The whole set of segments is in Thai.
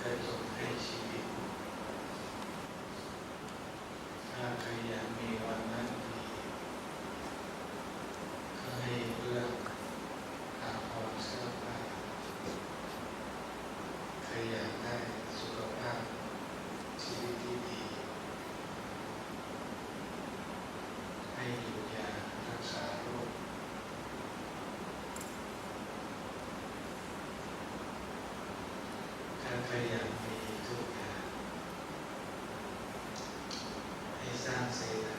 ได้ทรงให้ชีวิต ถ้าใครอยากมีวันนั้น enseñanza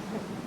Thank you.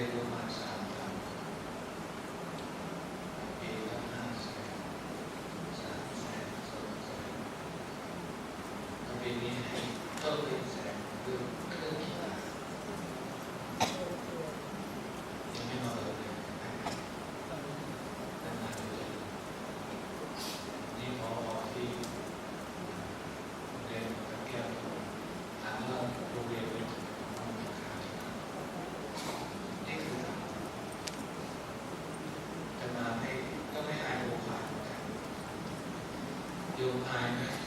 table last night. time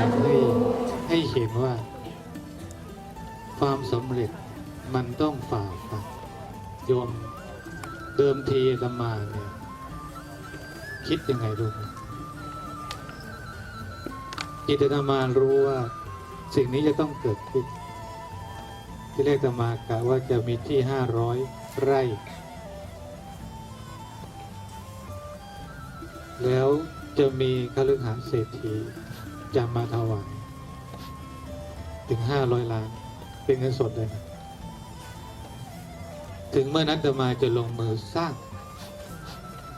ารให้ให้เห็นว่า ความสำเร็จมันต้องฝ่าฟันโยมเดิมทีอาตมาเนี่ย คิดยังไงรู้ไหมจิตอาตมารู้ว่า สิ่งนี้จะต้องเกิดขึ้น ที่แรกอาตมากะว่าจะมีที่ห้าร้อยไร่ แล้วจะมีคฤหาสน์เศรษฐี จะมาถวาย ถึงห้าร้อยล้าน เป็นเงินสดเลยนะถึงเมื่อนั้นอาตมาจะลงมือสร้าง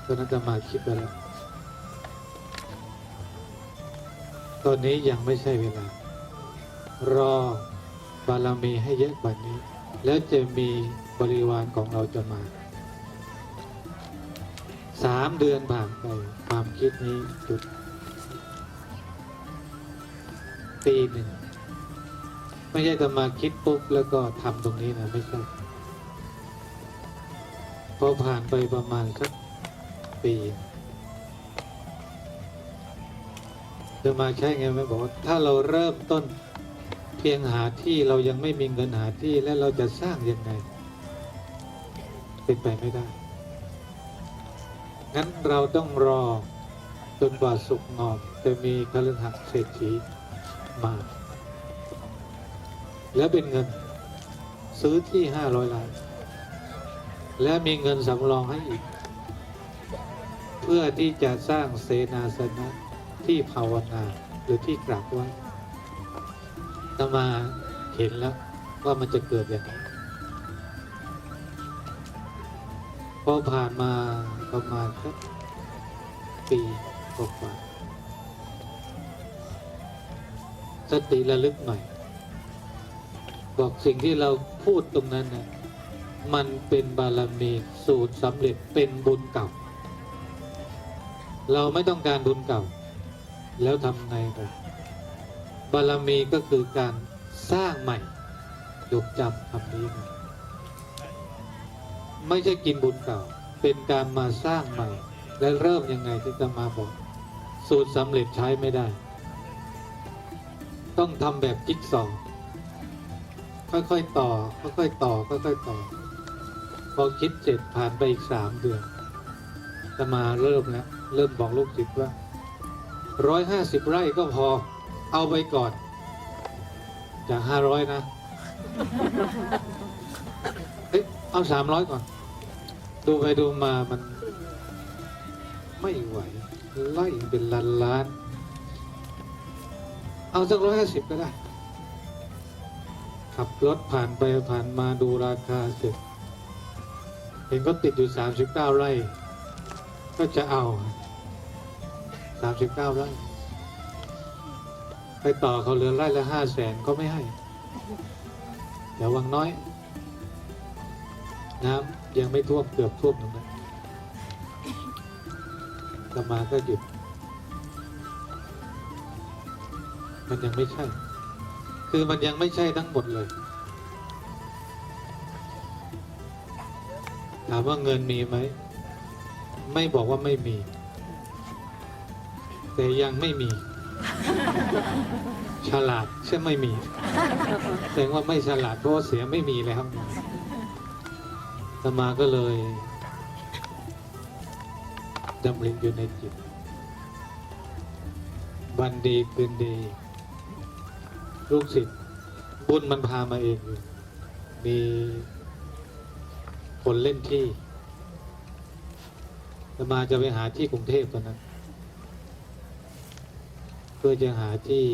ตอนนั้นอาตมาคิดไปแล้วตอนนี้ยังไม่ใช่เวลา รอบารมีให้เยอะกว่านี้ แล้วจะมีบริวารของเราจะมาสามเดือนผ่านไปความคิดนี้หยุด ปีหนึ่งไม่ใช่จะมาคิดปุ๊บแล้วก็ทำตรงนี้นะไม่ใช่พอผ่านไปประมาณสักปีจะมาใช่ไงไหมบอกว่าถ้าเราเริ่มต้นเพียงหาที่เรายังไม่มีเงินหาที่แล้วเราจะสร้างยังไง เป็นไปไม่ได้ งั้นเราต้องรอจนกว่าสุกงอมจะมีคฤหัสถ์เศรษฐี มา แล้วเป็นเงิน ซื้อที่ห้าร้อยล้าน และมีเงินสำรองให้อีก เพื่อที่จะสร้างเสนาสนะที่ภาวนาหรือที่กราบไหว้ตมาเห็นแล้วว่ามันจะเกิดอย่างไรพอผ่านมาประมาณสักปีกว่า สติระลึกใหม่ บอกสิ่งที่เราพูดตรงนั้นนะมันเป็นบารมีสูตรสำเร็จเป็นบุญเก่า เราไม่ต้องการบุญเก่า แล้วทำไงกันบารมีก็คือการสร้างใหม่ยกจำคำนี้นะไม่ใช่กินบุญเก่า เป็นการมาสร้างใหม่ และเริ่มยังไงที่จะมาบอก สูตรสำเร็จใช้ไม่ได้ ต้องทำแบบจิ๊กซอว์ค่อยๆต่อ ค่อยๆต่อ ค่อยๆต่อ พอคิดเสร็จผ่านไปอีกสามเดือนจะมาเริ่มแล้ว เริ่มบอกลูกศิษย์ว่าร้อยห้าสิบไร่ก็พอ เอาไปก่อน จากห้าร้อยนะ เอ้ยเอาสามร้อยก่อน ดูไปดูมามัน ไม่ไหว ไล่เป็นล้านล้าน เอาสักร้อยห้าสิบก็ได้ ขับรถผ่านไปผ่านมาดูราคาเสร็จ เห็นก็ติดอยู่สามสิบเก้าไร่ ก็จะเอาสามสิบเก้าไร่ ไปต่อเขาเหลือไร่ละห้าแสนก็ไม่ให้เดี๋ยววังน้อย น้ำยังไม่ท่วมเกือบท่วมตรงนั้นกลับมาก็หยุด มันยังไม่ใช่ คือมันยังไม่ใช่ทั้งหมดเลย ถามว่าเงินมีไหม ไม่บอกว่าไม่มี แต่ยังไม่มี ฉลาดใช่ไม่มี แสดงว่าไม่ฉลาดเพราะเสียไม่มีแล้วตมาก็เลยดำริอยู่ในจิตวันดีคืนดี ลูกศิษย์บุญมันพามาเอง มีคนเล่นที่ตมาจะไปหาที่กรุงเทพตอนนั้น เพื่อจะหาที่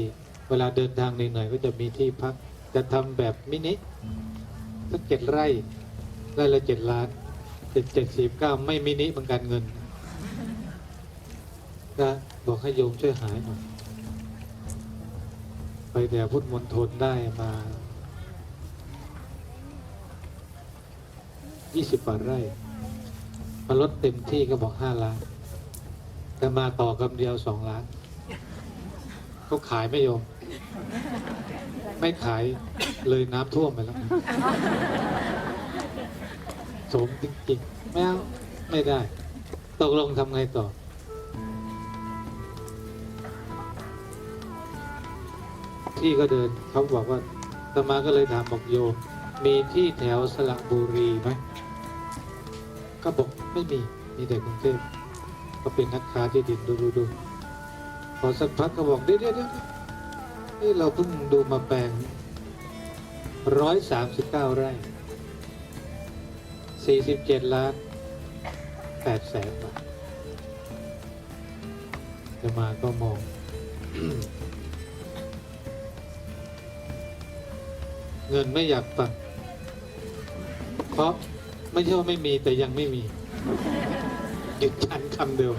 เวลาเดินทางเหนื่อยๆก็จะมีที่พัก จะทำแบบมินิสักเจ็ดไร่ไร่ละเจ็ดล้านเจ็ดเจ็ดสิบเก้าไม่มินิเหมือนกันเงินก็บอกให้โยมช่วยหายหน่อย ไปแต่พุทธมณฑลได้มายี่สิบกว่าไร่มาลดเต็มที่ก็บอกห้าล้าน แต่มาต่อกำเดียวสองล้านเขาขายไม่ยอมไม่ขายเลยน้ำท่วมไปแล้ว สมจริงๆ ไม่เอาไม่ได้ ตกลงทำไงต่อ ที่ก็เดินเขาบอกว่าตมาก็เลยถามบอกโยมมีที่แถวสระบุรีไหมก็บอกไม่มีมีแต่กรุงเทพก็เป็นนักค้าที่ดินดูดูดูพอสักพักก็บอกเดี๋ยวเดี๋ยวเดี๋ยวเฮ้ยเราเพิ่งดูมาแปลงร้อยสามสิบเก้าไร่สี่สิบเจ็ดล้านแปดแสนบาทจะมาก็มอง เงินไม่อยากฟังเพราะไม่ใช่ว่าไม่มีแต่ยังไม่มีหยุดชันคำเดิม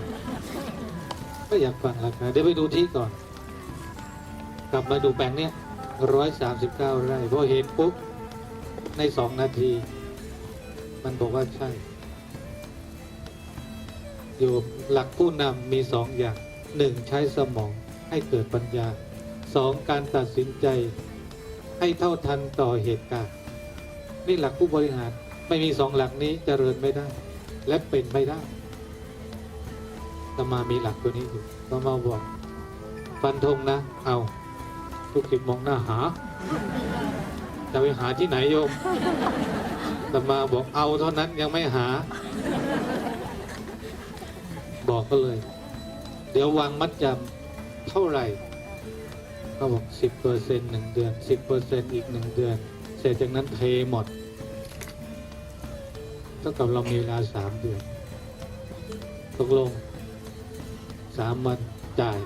ไม่อยากฟังราคาเดี๋ยวไปดูที่ก่อน กลับมาดูแปลงเนี้ยร้อยสามสิบเก้าไร่พอเห็นปุ๊บ ในสองนาที มันบอกว่าใช่ อยู่หลักผู้นำมีสองอย่างหนึ่งใช้สมองให้เกิดปัญญาสองการตัดสินใจ ให้เท่าทันต่อเหตุการณ์ นี่หลักผู้บริหารไม่มีสองหลักนี้เจริญไม่ได้ และเป็นไม่ได้ตมามีหลักตัวนี้อยู่ตมาบอกฟันธงนะ เอา ทุกสิบมองหน้าหา จะไปหาที่ไหนโยมตมาบอกเอาเท่านั้นยังไม่หา บอกก็เลย เดี๋ยววางมัดจำเท่าไหร่ เขาบอกสิบเปอร์เซ็นต์หนึ่งเดือนสิบเปอร์เซ็นต์อีกหนึ่งเดือน เสร็จจากนั้นเทหมดเท่ากับเรามีเวลาสามเดือนตกลงสามวันจ่าย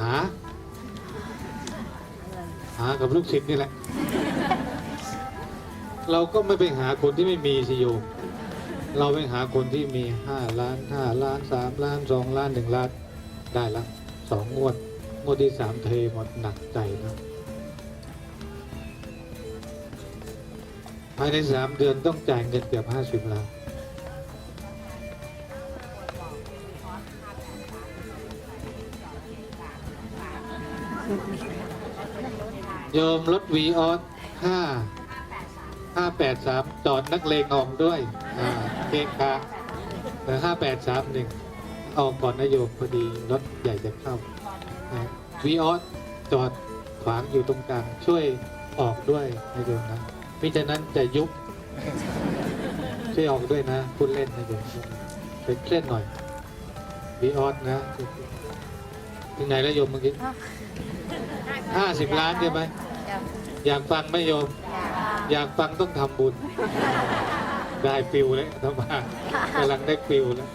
หา หากับลูกศิษย์นี่แหละ เราก็ไม่ไปหาคนที่ไม่มีสิโยมเราไปหาคนที่มีห้าล้านห้าล้านสามล้านสองล้านหนึ่งล้าน ได้ละสองงวด งวดที่สามเทหมดหนักใจนะภายในสามเดือนต้องจ่ายเงินเกือบห้าสิบล้านโยมรถวีออสห้าห้าแปดสามจอดนักเลงออกด้วยอ่าเกะกะแต่ห้าแปดสามหนึ่งออกก่อนนะโยมพอดีรถใหญ่จะเข้า วีออสจอดขวางอยู่ตรงกลางช่วยออกด้วยนะโยมนะมิฉะนั้นจะยุบช่วยออกด้วยนะพูดเล่นนะโยมไปเครียดหน่อยวีออสนะถึงไหนแล้วโยมเมื่อกี้ห้าสิบล้านใช่ไหมอยากฟังไหมโยม อยากฟังต้องทำบุญ ได้ฟิวแล้วธรรมากำลังได้ฟิวแล้ว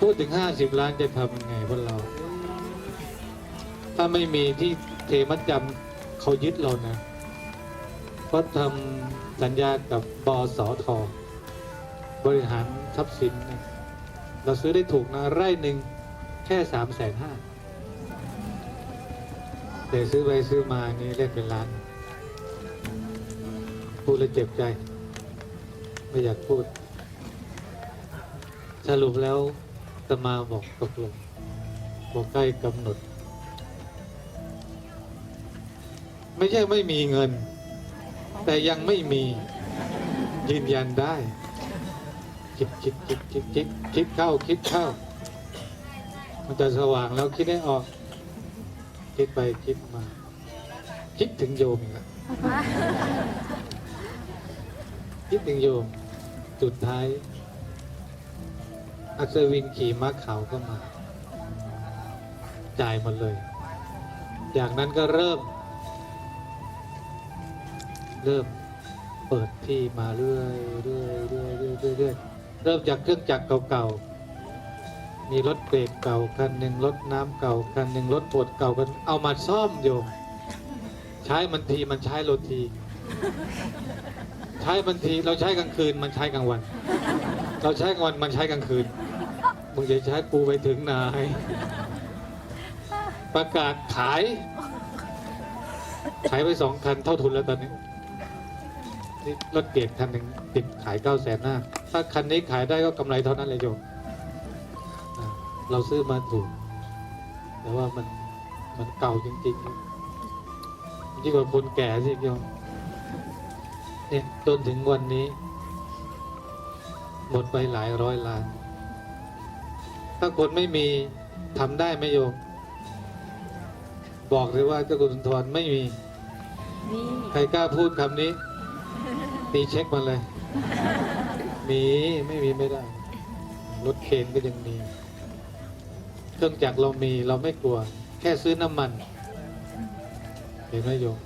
พูดถึงห้าสิบล้านจะทำยังไงพวกเรา ถ้าไม่มีที่เทมัดจำเขายึดเรานะเพราะทำสัญญากับบสทบริหารทรัพย์สินนะเราซื้อได้ถูกนะไร่หนึ่งแค่สามแสนห้าแต่ซื้อไปซื้อมานี่เล่นเป็นล้านพูดแล้วเจ็บใจ ไม่อยากพูด สรุปแล้วตมาบอกตกลงบอกใกล้กำหนด ไม่ใช่ไม่มีเงิน แต่ยังไม่มียืนยันได้ คิดคิดคิดคิดคิดคิดเข้าคิดเข้า มันจะสว่างแล้วคิดให้ออก คิดไปคิดมา คิดถึงโยมอีกแล้วคิดถึงโยม สุดท้าย อัศวินขี่ม้าขาวก็มา จ่ายหมดเลย จากนั้นก็เริ่ม เริ่มเปิดที่มาเรื่อยเรื่อยเรื่อยเรื่อยเรื่อยเรื่อยเริ่มจากเครื่องจักรเก่าๆ มีรถเบรกเก่าคันหนึ่งรถน้ำเก่าคันหนึ่งรถปวดเก่ากันเอามาซ่อมโยมใช้มันทีมันใช้รถทีใช้มันทีเราใช้กลางคืนมันใช้กลางวัน เราใช้กลางวันมันใช้กลางคืนมึงจะใช้กูไปถึงไหนประกาศขาย ขายไปสองคันเท่าทุนแล้วตอนนี้ นี่รถเกตคันหนึ่งติดขายเก้าแสนห้าถ้าคันนี้ขายได้ก็กำไรเท่านั้นเลยโยมอ่าเราซื้อมาถูก แต่ว่ามันมันเก่าจริงๆยิ่งกว่าคนแก่สิโยมเนี่ยจนถึงวันนี้ หมดไปหลายร้อยล้าน ถ้าคนไม่มีทำได้ไหมโยม บอกเลยว่าเจ้าคุณสุนทรไม่มี นี่ ใครกล้าพูดคำนี้ ตีเช็คมาเลย มีไม่มีไม่ได้ รถเข็นก็ยังมี เครื่องจักรเรามีเราไม่กลัว แค่ซื้อน้ำมัน เห็นไหมโยม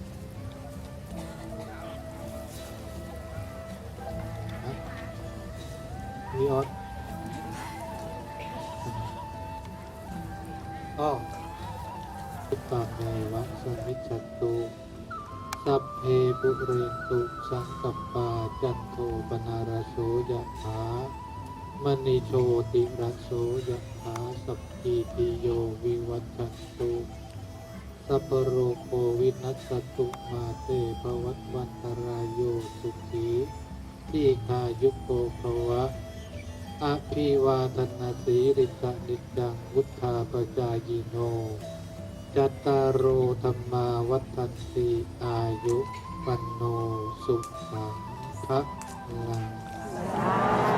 ฮะวีออสอ้อ เรนตุสังกปปาจันโทปนาราโสยะถามณีโชติรัโสยะถาสัพพีติโยวิวัตชันตุสัพโรโควินัสสตุมาเตภวัตวันตรายโยสุขีที่คายุโกภวะอภิวาทนาสีริสนิจังวุธาปจายโน จัตตารโอธรรมาวัฏันติอายุ ปันโนสุขังพระลัง